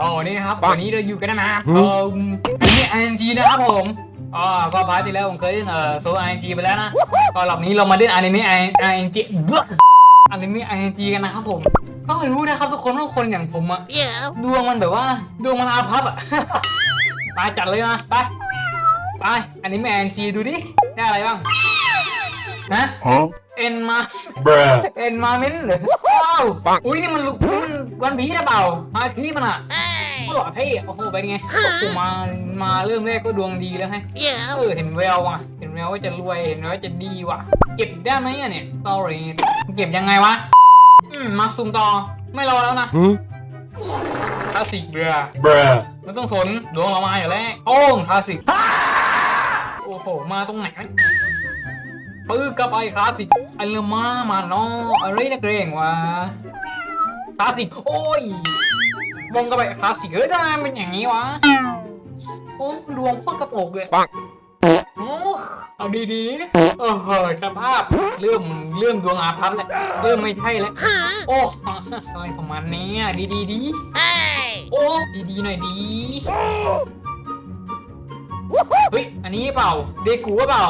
โอ้นี่นะครับวันนี้เราอยู่กันนะครับเอออันนี้ ING นะครับผมอ๋อก็พาร์ทที่แล้วผมเคยเล่นเอ่อโซ ING ไปแล้วนะก็รอบนี้เรามาเล่นอนิเมะ ING บล็อกอนิเมะ ING กันนะครับผมก็ไม่รู้นะครับทุกคนว่าคนอย่างผมอะ Yeah. ดวงมันแบบว่าดวงมันอาภัพอะไปจัดเลยนะไปไปอันนี้แมนจีดูดิได้อะไรบ้างนะ Huh? เอ็นมา Bruh. เอ็นมาเมนเหรอว้าวอุ้ยนี่มันลุนี่มันวันพีชหรือเปล่ามาคีมันอะ Hey. ก็หล่อเท่โอ้โหเป็นไงโอ้โหมามาเริ่มแรกก็ดวงดีแล้วไง Yeah. เออเห็นแววว่ะเห็นแววว่าจะรวยเห็นแววว่าจะดีว่ะ เก็บได้ไหมอะเนี่ยตอรี่เก็บยังไงวะอืมมาซุ่มต่อไม่รอแล้วนะ Huh? คลาสสิกเรือ Bruh. ไม่ต้องสนดวงเรามาอยู่แล้วโอ้งคลาสสิกโอ้โหมาตรงไหนวะ ปื้กลับไปคลาสสิกไอ้เรือมามาเนาะอะไรนักเรงวะคลาสสิกโอ้ยวงกลับไปคลาสสิกเอ้ยทำไมมันเป็นอย่างนี้วะโอ้ดวงโคตรกระโปงเลยปังโอ้เอาดีๆนะเออสภาพเริ่มเริ่มดวงอาภัพแล้วเริ่มไม่ใช่แล้ว Huh? โอ้อะไรของมันเนี่ยดีดีๆดี Hey. โอ้ดีๆหน่อยดี เฮ้ย อันนี้เปล่า เดกูหรือเปล่า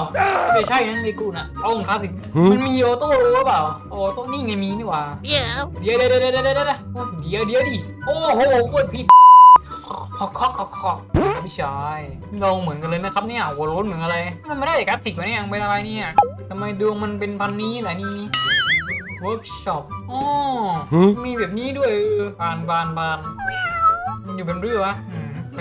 ไม่ใช่นะเดกูน่ะเอาของคลาสสิกหืมมันมีออโต้รู้หรือเปล่าออโต้นี่ไงมีนี่หว่า Yeah. เดี๋ยวเดี๋ยวเดี๋ยวเดี๋ยวเดี๋ยวเดี๋ยวโอ้เดี๋ยวเดี๋ยวดิ โอ้โหกดผิดขอกขอกขอกขอกพี่ชายเราเหมือนกันเลยนะครับเนี่ยหัวโล้นเหมือนอะไร มันไม่ได้คลาสสิกวะเนี่ยเป็นอะไรเนี่ยทำไมดวงมันเป็นพันนี้ล่ะนี่เวิร์กช็อปอ๋อหืมมีแบบนี้ด้วยเออบานบานบานมันอยู่เป็นเรื่องวะ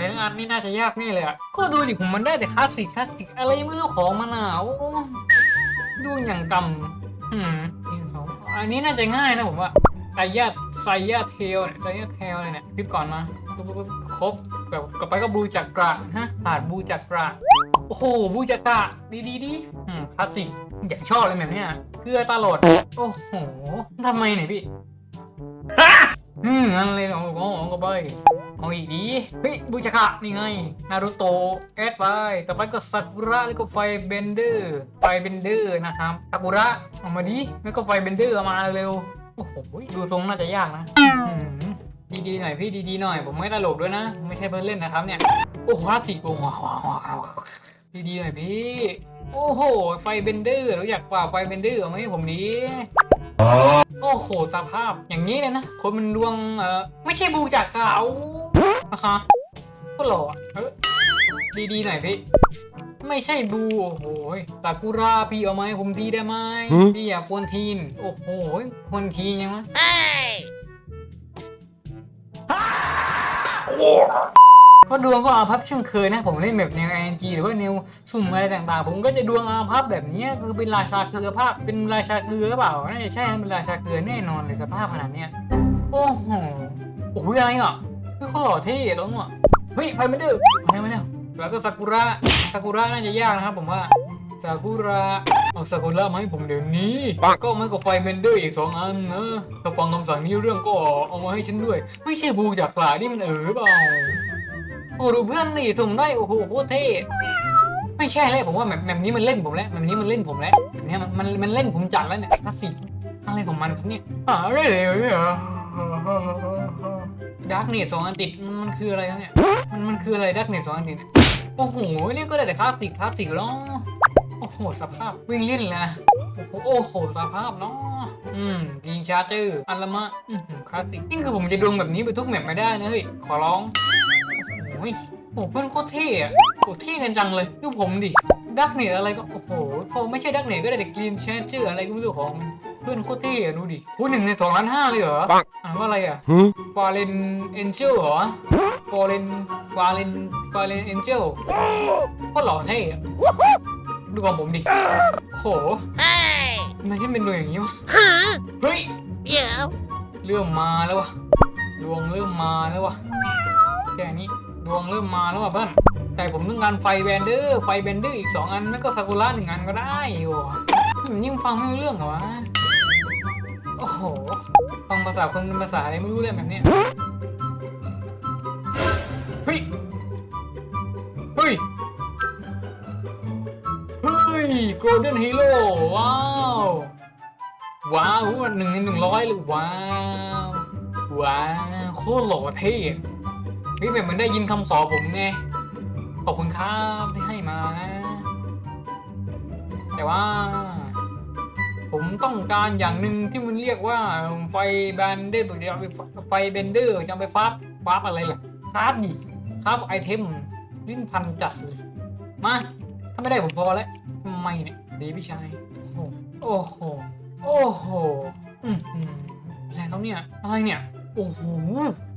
อืมไปงานนี่น่าจะยากแน่เลยอะก็ดูดิผมมันได้แต่คลาสสิกคลาสสิกอะไรไม่รู้ของมันอะโอ้ดูอย่างกำอืมนี่สองอันนี้น่าจะง่ายนะผมว่าไซยาไซยาเทลเนี่ยไซยาเทลเลยเนี่ยคลิปก่อนมาครบแบบกลับไปก็บูจักระฮะผ่านบูจักระโอ้โหบูจักระดีดีดีอืมคลาสสิกอย่างชอบเลยแบบเนี้ยเกลือตลอดโอ้โหทำไมเนี่ยพี่อืมนั่นเลยโอ้โหก็ไป เอาอีกดีเฮ้ยบูจักระนี่ไง นารูโตะแอดไป ต่อไปก็ซากุระแล้วก็ไฟเบนเดอร์ ไฟเบนเดอร์นะครับซากุระเอามาดิ แล้วก็ไฟเบนเดอร์เอามาเร็ว โอ้โห ดูทรงน่าจะยากนะอืมดีๆหน่อยพี่ดีๆหน่อย ผมไม่ตลกด้วยนะ ไม่ใช่เพื่อนเล่นนะครับเนี่ย โอ้คลาสสิกโอ้ว้าวว้าวว้าวว้าวดีๆหน่อยพี่ โอ้โห ไฟเบนเดอร์เราอยากกว่าไฟเบนเดอร์เอาไหมผมดีโอ้โหสภาพอย่างนี้เลยนะ คนมันดวงเออไม่ใช่บูจากเก่า นะคะก็หล่ออะเออดีๆหน่อยพี่ ไม่ใช่บูโอ้โหซากุระพี่เอาไหมาให้ผมทีได้ไหมหืมพี่อยากควนทีน โอ้โหควนทีนยังไง Hey. ก็ดวงก็อาภัพเช่นเคยนะ ผมเล่นแบบแนว ING หรือว่าแนวสุ่มอะไรต่างๆ ผมก็จะดวงอาภัพแบบนี้คือเป็นราชาเกลือภาพเป็นราชาเกลือหรือเปล่าน่าจะใช่นะเป็นราชาเกลือแน่นอนเลยสภาพขนาดเนี้ยโอ้โหโอ้โหอะไรอะ เฮ้ยเขาหล่อเท่แล้วเนาะเฮ้ยไฟไม่ดื้อมาแล้วมาแล้วแล้วก็ซากุระซากุระน่าจะยากนะครับผมว่าซากุระเอาซากุระมาให้ผมเดี๋ยวนี้ ก็มันก็ไฟเบนเดอร์อีกสองอันนะถ้าฟังคำสั่งนี้เรื่องก็เอามาให้ฉันด้วย ไม่ใช่บูจากหลานี่มันเออเปล่าโอ้ดูเพื่อนนี่สุ่มได้โอ้โหโคตรเท่ไม่ใช่เลยผมว่าแบบแบบนี้มันเล่นผมแล้วแบบนี้มันเล่นผมแล้วแบบนี้มันมันมันเล่นผมจัดแล้วเนี่ยคลาสสิกอะไรของมันครับเนี่ยหาได้เลยเนี่ย ดาร์กเนสสองอันติดมันมันคืออะไรครับเนี่ย มันมันคืออะไรดาร์กเนสสองอันติดเนี่ยโอ้โหนี่ก็ได้แต่คลาสสิกคลาสสิกแล้ว โอ้โหสภาพวิ่งเล่นเลยนะโอ้โหสภาพเนาะอืมดีชาร์เจอร์อัลละมะอืมคลาสสิกนี่คือผมจะดวงแบบนี้ไปทุกแมปไม่ได้นะเฮ้ยขอร้องโอ้ยโอ้เพื่อนโคตรเท่อะโอ้เท่กันจังเลยดูผมดิดักเนตอะไรก็โอ้โหพอไม่ใช่ดักเนตก็ได้แต่กรีนแชนเจอร์อะไรก็ไม่รู้ของ เพื่อนโคตรเท่อะดูดิโอ้หนึ่งในสองล้านห้าเลยเหรอปังอ่านว่าอะไรอะ Huh? ฟาเรนเอ็นเจลเหรอฟาเรนฟาเรนฟาเรนเอ็นเจลก็หล่อเท่อะดูของผมดิโอ้โห Hey. ทำไมฉันเป็นดวงอย่างนี้วะ Huh? เฮ้ย Yeah. เริ่มมาแล้ววะดวงเริ่มมาแล้ววะแค่นี้ดวงเริ่มมาแล้วว่ะเพื่อนแต่ผมต้องการไฟแบนเดอร์ไฟแบนเดอร์อีกสองอันแล้วก็ซากุระหนึ่งอันก็ได้โอ้มันยิ่งฟังไม่รู้เรื่องเหรอวะ โอ้โหฟังภาษาคนเป็นภาษาอะไรไม่รู้เรื่องแบบเนี้ยเฮ้ย เฮ้ย เฮ้ยโกลเด้นฮีโร่ว้าว ว้าวหนึ่งในหนึ่งร้อยเลยว้าว ว้าวโคตรหล่อเท่เฮ้ยแบบมันได้ยินคำขอผมไงขอบคุณครับที่ให้มานะ แต่ว่า ต้องการอย่างหนึ่งที่มันเรียกว่าไฟแบนเดอร์จะเอาไปไฟเบนเดอร์จะไปฟาดฟาดอะไรล่ะคราฟดิคราฟไอเทมลิ้นพันจัดเลยมาถ้าไม่ได้ผมพอแล้วทำไมเนี่ยเดพี่ชายโอ้โหโอ้โหอือหืออะไรเขาเนี่ยอะไรเนี่ยโอ้โห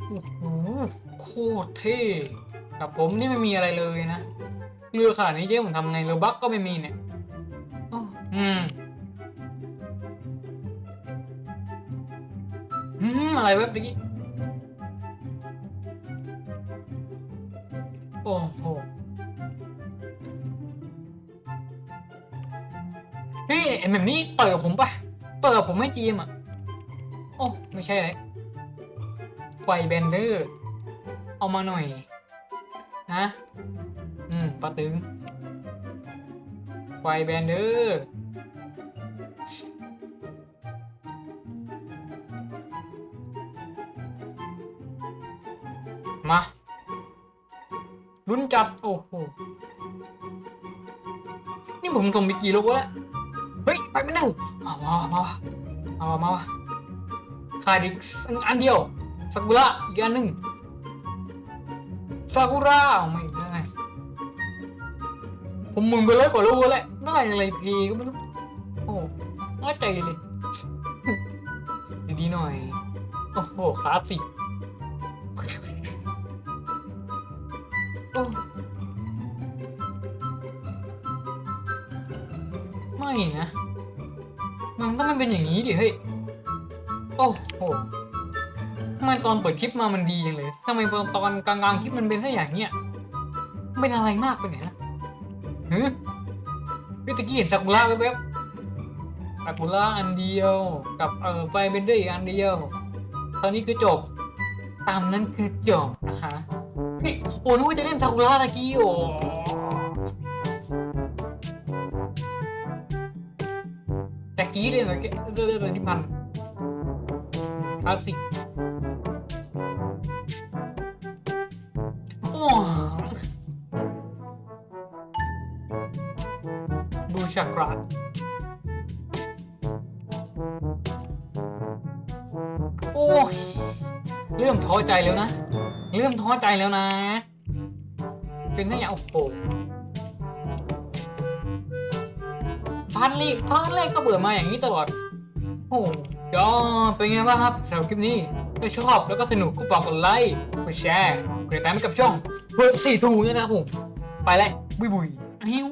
โอ้โหโคตรเท่กับผมนี่ไม่มีอะไรเลยนะเรือขนาดนี้เจ๊ผมทำไงเรือบักก็ไม่มีเนี่ยอืม อืมอะไรวะเมื่อกี้โอ้โหเฮ้ยไอ้แบบนี้ต่อยกับผมปะต่อยกับผมไม่จีมอะโอ้ไม่ใช่เลยไฟแบนเดอร์ เอามาหน่อย นะ อืมปะตึง ไฟแบนเดอร์ มาลุ้นจัด โอ้โห นี่ผมส่งไปกี่โลแล้ว เฮ้ย ไปไม่ได้เอามาเอามาเอามาเอามาขาดอีกอันเดียวซากุระอีกอันหนึ่งซากุระไม่ได้ ผมหมุนไปร้อยกว่าโลแล้วได้อะไรเพก็ไม่รู้ โอ้น่าใจเลย ดีๆหน่อย โอ้โหคลาสสิก ไม่นะ มันต้องไม่เป็นอย่างนี้ดิเฮ้ย โอ้โหทำไมตอนเปิดคลิปมามันดีจังเลยทำไมตอนกลางๆคลิปมันเป็นซะอย่างเนี้ยเป็นอะไรมากไปไหนนะฮึพี่ตะกี้เห็นซากุระแวบๆซากุระอันเดียว กับเอ่อไฟเบนเดอร์อีกอันเดียว ตอนนี้คือจบ ตามนั้นคือจบนะคะโอ้นึกว่าจะเล่นซากุระตะกี้โอ้ แต่กี้เลยนะเรื่องเรื่องที่พันคลาสสิกโอ้บูชากราโอ้เริ่มท้อใจแล้วนะ เริ่มท้อใจแล้วนะ เป็นสัญญาโอ้โห พันลีกพันแรกก็เบื่อมาอย่างนี้ตลอด โอ้ยอเป็นไงบ้างครับสำหรับคลิปนี้ถ้าชอบแล้วก็สนุกก็ฝากกดไลค์กดแชร์กดติดตามให้กับช่องเพื่อสี่ทูเนี่ยนะครับผม ไปแล้วบุยบุยอ้ว